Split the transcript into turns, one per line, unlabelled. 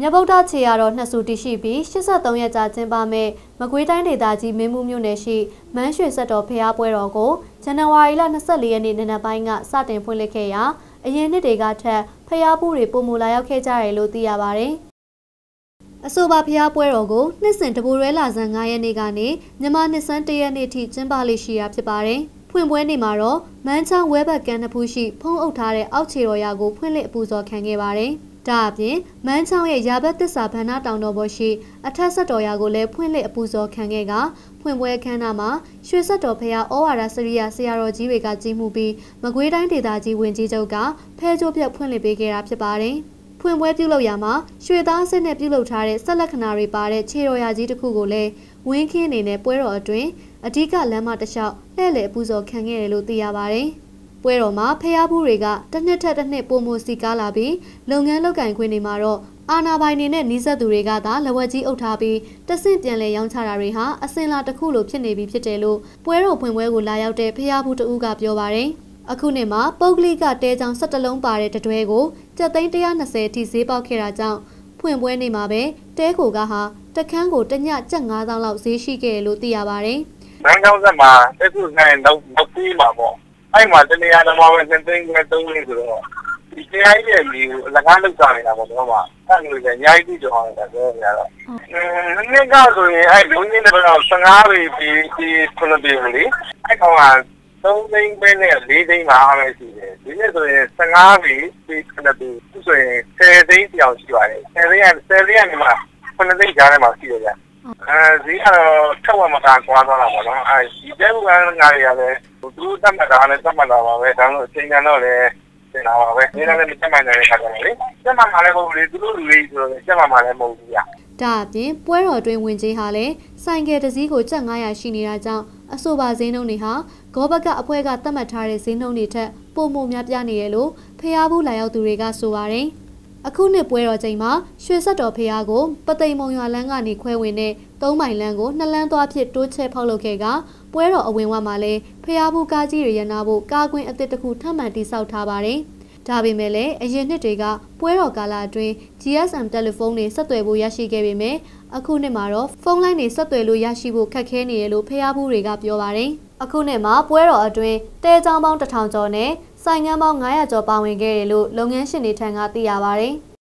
မြဗုဒ္ဓခြေရတော့နှစ်စုတည်ရှိပြီး83ရက်ကြာကျင်းပမဲ့မကွေးတိုင်းဒေသကြီးမင်းမှုမြို့နယ်ရှိမန်းရွှေဆက်တော်ဖျားပွဲတော်ကိုဇန်နဝါရီလ24ရက်နေ့နံနက်ပိုင်းကစတင်ဖွင့်လှစ်ခဲ့ရာအရင်နှစ်တွေကထက်ဖျားဘူးတွေပုံမူလာရောက်ခဲ့ကြတယ်လို့သိရပါတယ်။အဆိုပါဖျားပွဲတော်ကိုနှစ်စဉ်တဘူရဲလာဇန်9ရက်နေ့ကနေမြန်မာနှစ်စန်း1ရက်နေ့ထိကျင်းပလိရှိတာဖြစ်ပါတယ်။ဖွင့်ပွဲနေ့မှာတော့မန်းချောင်းဝဲဘက်ကန်းတစ်ဖူးရှိဖုံးအုပ်ထားတဲ့အောက်ခြေတော်ရာကိုဖွင့်လှစ်အပူဇော်ခံခဲ့ပါတယ်။ ဒါအပြင်မန်းချောင်းရဲ့ရာဘတ်သစ္စာဗန္နာတောင်တော်ပေါ်ရှိအထက်ဆက်တော်ရာကိုလည်းဖွင့်လှစ်အပူဇော်ခံခဲ့ကဖွင့်ပွဲအခမ်းအနားမှာရွှေဆက်တော်ဖရာဩဝါဒစရိယာဆရာတော်ကြီးတွေကကြီးမှုပြီးမကွေးတိုင်းဒေသကြီးဝင်ကြီးချုပ်ကဖဲကျိုးပြတ်ဖွင့်လှစ်ပေးခဲ့တာဖြစ်ပါတယ်။ဖွင့်ပွဲပြုလုပ်ရမှာရွှေသားစစ်နဲ့ပြုလုပ်ထားတဲ့ဆက်လက်ခဏတွေပါတဲ့ခြေတော်ရာကြီးတစ်ခုကိုလည်းဝင်းခင်းအနေနဲ့ပွဲတော်အတွင်းအဓိကလမ်းမတစ်လျှောက်လှည့်လည်အပူဇော်ခံခဲ့တယ်လို့သိရပါတယ်။ ပွဲတော်မှာဖျားဘူးတွေကတစ်နှစ်ထက်တစ်နှစ်ပိုမိုစီကားလာပြီးလုပ်ငန်းလုပ်ကင်ခွင့်တွေမှာတော့အာနာပိုင်တွေနဲ့နှီးဆက်သူတွေကသာလဝက်ကြီးအုပ်ထားပြီးတဆင့်ပြန်လဲရောင်းချတာတွေဟာအစင်လာတစ်ခုလိုဖြစ်နေပြီဖြစ်တယ်လို့ပွဲတော်ဖွင့်ပွဲကိုလာရောက်တဲ့ဖျားဘူးတဦးကပြောပါတယ်အခုနှစ်မှာပုတ်ကလိကတဲချောင်း17လုံးပါတဲ့တတွဲကိုကျပ်သိန်း120ထိဈေးပေါက်ခဲ့တာကြောင့်ဖွင့်ပွဲနေမှာပဲတဲကိုကဟာတခန်းကိုတညကျပ်9000လောက်ဈေးရှိခဲ့လို့သိရပါတယ်။
နိုင်ကောင်းဆက်မှာတက်ခုနိုင်တော့တော့ပြီးမှာပေါ့ အဲ့မှာတနေရာတော့ပဲသင်သိန်းနဲ့သုံးလေးဆိုတော့ဒီတရားကြီးရဲ့မျိုးအလကားလောက်စားနေတာပေါ့တော့မှအဲ့လိုလေအများကြီးကြည့်ကြအောင်တာပြောရတော့အဲနည်းကဆိုရင်အဲ့လုံးကြီးတွေတော့15ပေပြီးဒီခုနှစ်ပေလေအဲ့ကောင်က3သိန်းပဲနဲ့4သိန်းပါပဲရှိတယ်ဒီနေ့ဆိုရင်15ပေပြီးခုနှစ်ပေသူဆိုရင်10သိန်းပြောင်ရှိပါတယ်10သိန်းက10သိန်းကနေမှခုနှစ်သိန်းကြားထဲမှာရှိတယ်ဗျအဲဈေးကတော့ထက်ဝက်မကကွာသွားတာပေါ့နော်အဲဒီတဲဘူကငါတွေကလည်း သူတတ်မှတ်တာလည်းတတ်မှတ်တာပါပဲဒါလို့အချိန်ကန်တော့လည်းတင်တာပါပဲဒီနေ့လည်းမတက်မှန်တဲ့ခါကျတော့လေတက်မှန်မှလည်းမဟုတ်ဘူးလေသူတို့လူတွေဆိုတော့တက်မှန်မှလည်းမဟုတ်ဘူးဗျာ
ဒါအပြင်ပွဲတော်တွင်ဝင်ကြီးဟာလည်းဆိုင်ကယ်တစ်စီးကိုကျပ်900ရှိနေတာကြောင့်အဆိုပါဈေးနှုန်းတွေဟာဂောဘကအဖွဲ့ကသတ်မှတ်ထားတဲ့ဈေးနှုန်းတွေထက်ပိုမိုများပြားနေရလို့ဖျားဘူးလာရောက်သူတွေကဆိုပါတယ်။ အခုနှစ်ပွဲတော်ချိန်မှာရွှေဆက်တော်ဖျားကိုပသိမ်မုံရွာလန်းကနေခွဲဝင်တဲ့၃မိုင်လန်းကိုနှစ်လန်းသွားဖြစ်တိုးချဲဖောက်လုပ်ခဲ့ကပွဲတော်အဝင်ဝမှာလဲဖျားဘူးကားကြီးတွေရနာဖို့ကားကွင်းအသစ်တစ်ခုထပ်မံတိစောက်ထားပါတယ်။ဒါပေမဲ့လည်းအရင်နှစ်တွေကပွဲတော်ကာလအတွင်း GSM တယ်လီဖုန်းတွေဆက်သွယ်ဖို့ရရှိခဲ့ပေမဲ့အခုနှစ်မှာတော့ဖုန်းလိုင်းတွေဆက်သွယ်လို့ရရှိဖို့ခက်ခဲနေတယ်လို့ဖျားဘူးတွေကပြောပါတယ်။အခုနှစ်မှာပွဲတော်အတွင်းတဲချောင်းပေါင်း1000ကျော်နဲ့ ဆိုင်ငန်းပေါင်း900ကျော်ပါဝင်ခဲ့တယ်လို့လုပ်ငန်းရှင်တွေထံကသိရပါဗျ။